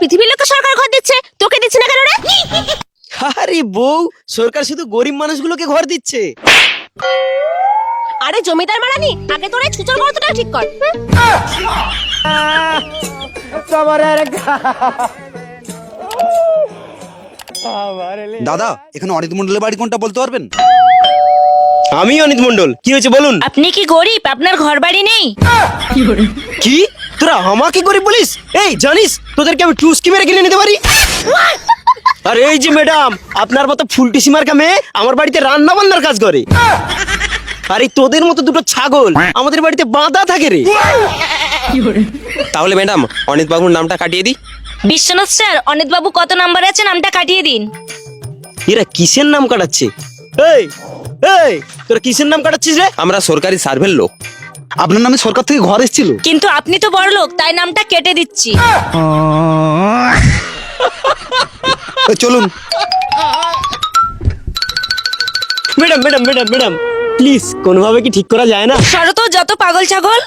পৃথিবীর লোককে সরকার ঘর দিচ্ছে? তোকে দিচ্ছে না কেন রে? আরে বউ সরকার শুধু গরিব মানুষগুলোকে ঘর দিচ্ছে। আরে জমিদার মারানি আগে তোর এই ছুচর গর্তটা ঠিক কর দাদা এখানে অনিত মন্ডলের বাড়ি কোনটা বলতে পারবেন? আমি অনিত মন্ডল কি হয়েছে বলুন? আপনি কি গরিব? আপনার ঘর বাড়ি নেই? কি? তোরা আমাকে গরিব বলিস? এই জানিস? তোদেরকে আমি টুস্কি মেরে কিনে নিতে পারি? আর এই যে ম্যাডাম আপনার মতো ফুলটি সীমার কামে আমার বাড়িতে রান্না বান্নার কাজ করে। আর এই তোদের মতো দুটো ছাগল আমাদের বাড়িতে বাঁধা থাকে রে। তাহলে ম্যাডাম অনিত বাবুর নামটা কাটিয়ে দিই। বিশ্বনাথ স্যার অনিত বাবু কত নাম্বারে আছে নামটা কাটিয়ে দিন। এরা কিসের নাম কাটাচ্ছে? এই এই তোরা কিসের নাম কাটাচ্ছিস রে? আমরা সরকারি সার্ভের লোক। আপনার নামে সরকার থেকে ঘর এসেছিল। কিন্তু আপনি তো বড় লোক তাই নামটা কেটে দিচ্ছি। চলুন। Madam madam madam madam please কোনোভাবে কি ঠিক করা যায় না? সরো তো যত পাগল ছাগল।